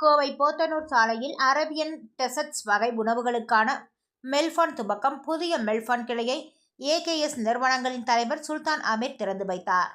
கோவை போத்தனூர் சாலையில் அரேபியன் டெசட்ஸ் வகை உணவுகளுக்கான மெல்ஃபான் துவக்கம் புதிய மெல்ஃபான் கிளையை ஏகேஎஸ் நிறுவனங்களின் தலைவர் சுல்தான் அமீர் திறந்து வைத்தார்.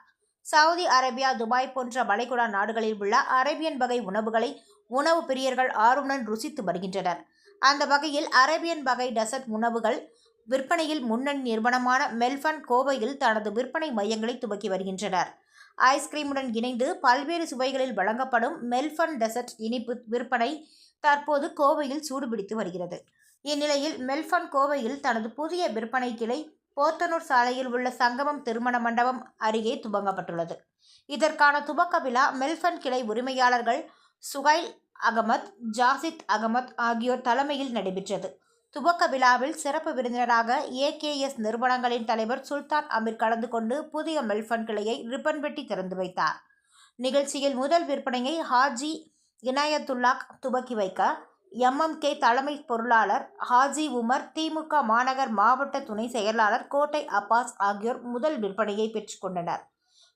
சவுதி அரேபியா துபாய் போன்ற வளைகுடா நாடுகளில் உள்ள அரேபியன் வகை உணவுகளை உணவு பிரியர்கள் ஆர்வமுடன் ருசித்து வருகின்றனர். அந்த வகையில் அரேபியன் வகை டெசர்ட் உணவுகள் விற்பனையில் முன்னணி நிறுவனமான மெல்ஃபன் கோவையில் தனது விற்பனை மையங்களை துவக்கி வருகின்றனர். ஐஸ்கிரீமுடன் இணைந்து பல்வேறு சுவைகளில் வழங்கப்படும் மெல்ஃபன் டெசர்ட் இனிப்பு விற்பனை தற்போது கோவையில் சூடுபிடித்து வருகிறது. இந்நிலையில் மெல்ஃபன் கோவையில் தனது புதிய விற்பனை கிளை போத்தனூர் சாலையில் உள்ள சங்கமம் திருமண மண்டபம் அருகே துவங்கப்பட்டுள்ளது. இதற்கான துவக்க விழா மெல்ஃபன் கிளை உரிமையாளர்கள் சுகைல் அகமத் ஜாசித் அகமத் ஆகியோர் தலைமையில் நடைபெற்றது. துவக்க விழாவில் சிறப்பு விருந்தினராக ஏகேஎஸ் நிறுவனங்களின் தலைவர் சுல்தான் அமீர் கலந்து கொண்டு புதிய மெல்பன் கிளையை ரிப்பன் வெட்டி திறந்து வைத்தார். நிகழ்ச்சியில் முதல் விற்பனையை ஹாஜி இனாயத்துல்லாக் துவக்கி வைக்க எம்எம்கே தலைமை பொருளாளர் ஹாஜி உமர் திமுக மாநகர் மாவட்ட துணை செயலாளர் கோட்டை அப்பாஸ் ஆகியோர் முதல் விற்பனையை பெற்றுக்கொண்டனர்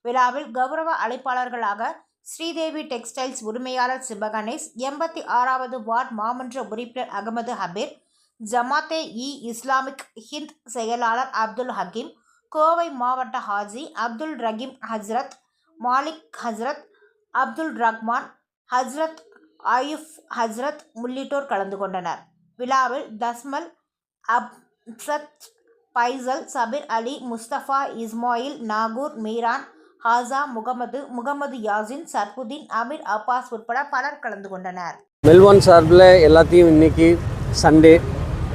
விழாவில் கௌரவ அழைப்பாளர்களாக ஸ்ரீதேவி டெக்ஸ்டைல்ஸ் உரிமையாளர் சிவகணேஷ் எண்பத்தி ஆறாவது வார்டு மாமன்ற உறுப்பினர் அகமது ஹபீர் ஜமாத்தே இ இஸ்லாமிக் ஹிந்த் செயலாளர் அப்துல் ஹக்கீம் கோவை மாவட்ட ஹாஜி அப்துல் ரஹீம் ஹஸ்ரத் மாலிக் ஹஸ்ரத் அப்துல் ரஹ்மான் ஹஸ்ரத் ஆயுஃப் ஹஸ்ரத் உள்ளிட்டோர் கலந்து கொண்டனர். விழாவில் தஸ்மல் அப்சத் பைசல் சபீர் அலி முஸ்தபா இஸ்மாயில் நாகூர் மீரான் ஹாசா முகமது முகமது யாசின் சர்புதீன் அமீர் அப்பாஸ் உட்பட பலர் கலந்து கொண்டனர். மெல்போர்ன் சார்பில் எல்லாத்தையும் இன்னைக்கு சண்டே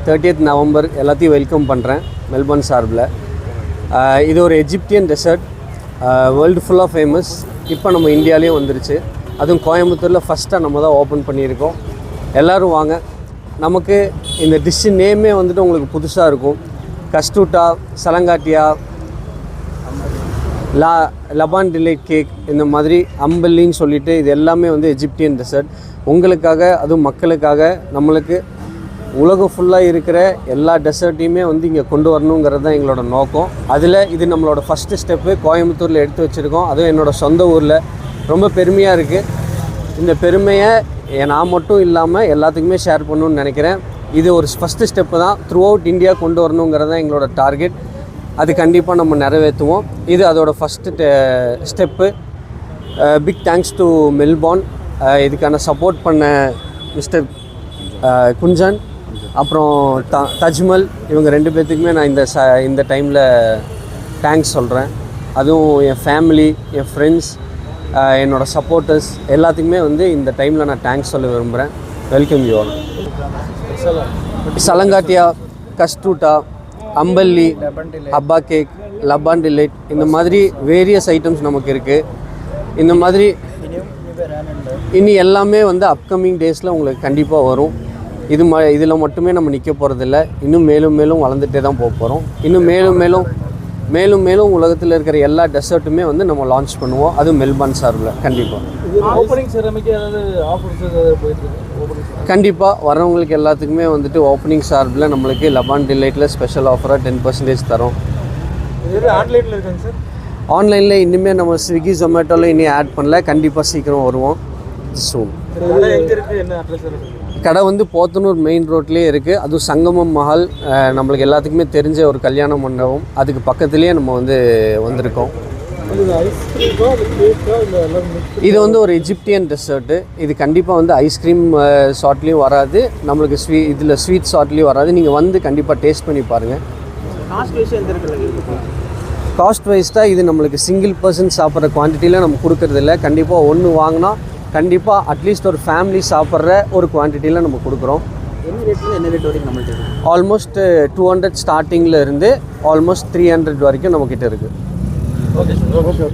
தேர்ட்டியத் நவம்பர் எல்லாத்தையும் வெல்கம் பண்ணுறேன் மெல்பர்ன் சார்பில். இது ஒரு எஜிப்தியன் டெசர்ட் வேர்ல்டு ஃபுல்லாக ஃபேமஸ் இப்போ நம்ம இந்தியாலேயும் வந்துருச்சு. அதுவும் கோயம்புத்தூரில் ஃபஸ்ட்டாக நம்ம தான் ஓப்பன் பண்ணியிருக்கோம். எல்லோரும் வாங்க. நமக்கு இந்த டிஷ்ஷு நேமே வந்துட்டு உங்களுக்கு புதுசாக இருக்கும். கஸ்டூட்டா சலங்காட்டியா லா லபான் டிலைட் கேக் இந்த மாதிரி அம்பல்லின்னு சொல்லிட்டு இது எல்லாமே வந்து எஜிப்டியன் டெசர்ட் உங்களுக்காக அதுவும் மக்களுக்காக நம்மளுக்கு உலகம் ஃபுல்லாக இருக்கிற எல்லா டெசர்ட்டையுமே வந்து இங்கே கொண்டு வரணுங்கிறது தான் எங்களோட நோக்கம். அதில் இது நம்மளோட ஃபஸ்ட்டு ஸ்டெப்பு கோயம்புத்தூரில் எடுத்து வச்சுருக்கோம். அதுவும் என்னோடய சொந்த ஊரில். ரொம்ப பெருமையாக இருக்குது இந்த பெருமையை நான் மட்டும் இல்லாமல் எல்லாத்துக்குமே ஷேர் பண்ணணும்னு நினைக்கிறேன். இது ஒரு ஃபஸ்ட்டு ஸ்டெப்பு தான். த்ரூ அவுட் இந்தியா கொண்டு வரணுங்கிறது தான் எங்களோட டார்கெட் அது கண்டிப்பாக நம்ம நிறைவேற்றுவோம். இது அதோட first step big thanks to Melbourne இதுக்கான சப்போர்ட் பண்ண மிஸ்டர் குஞ்சன் அப்புறம் த தஜ்மல் இவங்க ரெண்டு பேர்த்துக்குமே நான் இந்த ச இந்த டைமில் தேங்க்ஸ் சொல்கிறேன் அதுவும் என் ஃபேமிலி என் ஃப்ரெண்ட்ஸ் என்னோடய சப்போர்ட்டர்ஸ் எல்லாத்துக்குமே வந்து இந்த டைமில் நான் தேங்க்ஸ் சொல்ல விரும்புகிறேன் வெல்கம் யூ ஆல் சலங்காட்டியா கஸ்டூட்டா அம்பல்லி அப்பா கேக் லப்பான் டிலைட் இந்த மாதிரி வேரியஸ் ஐட்டம்ஸ் நமக்கு இருக்குது இந்த மாதிரி இனி எல்லாமே வந்து அப்கமிங் டேஸில் உங்களுக்கு கண்டிப்பாக வரும். இது ம இதில் மட்டுமே நம்ம நிற்க போகிறதில்ல இன்னும் மேலும் மேலும் வளர்ந்துட்டே தான் போக போகிறோம் இன்னும் மேலும் மேலும் மேலும் மேலும் உலகத்தில் இருக்கிற எல்லா டெசர்ட்டுமே வந்து நம்ம லான்ச் பண்ணுவோம். அதுவும் மெல்பார்ன் சார்பில் கண்டிப்பாக கண்டிப்பாக வரவங்களுக்கு எல்லாத்துக்குமே வந்துட்டு ஓப்பனிங் சார்பில் நம்மளுக்கு லபான் டிலைட்டில் ஸ்பெஷல் ஆஃபராக டென் பர்சன்டேஜ் தரோம். ஆன்லைனில் இருக்காங்க சார்? ஆன்லைனில் இனிமேல் நம்ம ஸ்விக்கி ஜொமேட்டோவில் இனி ஆட் பண்ணல. கண்டிப்பாக சீக்கிரம் வருவோம். இருக்குது என்ன அட்ரஸ் கடை வந்து போத்தனூர் மெயின் ரோட்லேயே இருக்குது அதுவும் சங்கமம் மஹால் நம்மளுக்கு எல்லாத்துக்குமே தெரிஞ்ச ஒரு கல்யாண மண்டபம். அதுக்கு பக்கத்துலேயே நம்ம வந்து வந்திருக்கோம். இது வந்து ஒரு எஜிப்தியன் டெசர்ட்டு இது கண்டிப்பாக வந்து ஐஸ்கிரீம் ஷார்ட்லேயும் வராது. நம்மளுக்கு ஸ்வீ இதில் ஸ்வீட் ஷார்ட்லேயும் வராது. நீங்கள் வந்து கண்டிப்பாக டேஸ்ட் பண்ணி பாருங்கள் காஸ்ட் விஷயம் எந்த இருக்குல்ல காஸ்ட் வைஸ் தான் இது நம்மளுக்கு சிங்கிள் பர்சன் சாப்பிட்ற குவான்டிட்டியில் நம்ம கொடுக்கறது இல்லை கண்டிப்பாக ஒன்று வாங்கினா கண்டிப்பாக அட்லீஸ்ட் ஒரு ஃபேமிலி சாப்பிட்ற ஒரு குவான்டிட்டியில் நம்ம கொடுக்குறோம். என்ன ரேட்ல என்ன ரேட் வரைக்கும் நம்மள்ட்ட இருக்கு? ஆல்மோஸ்ட் டூ ஹண்ட்ரட் ஸ்டார்டிங்கில் இருந்து ஆல்மோஸ்ட் த்ரீ ஹண்ட்ரட் வரைக்கும் நம்மக்கிட்ட இருக்குது ஓகே சார் ஓகே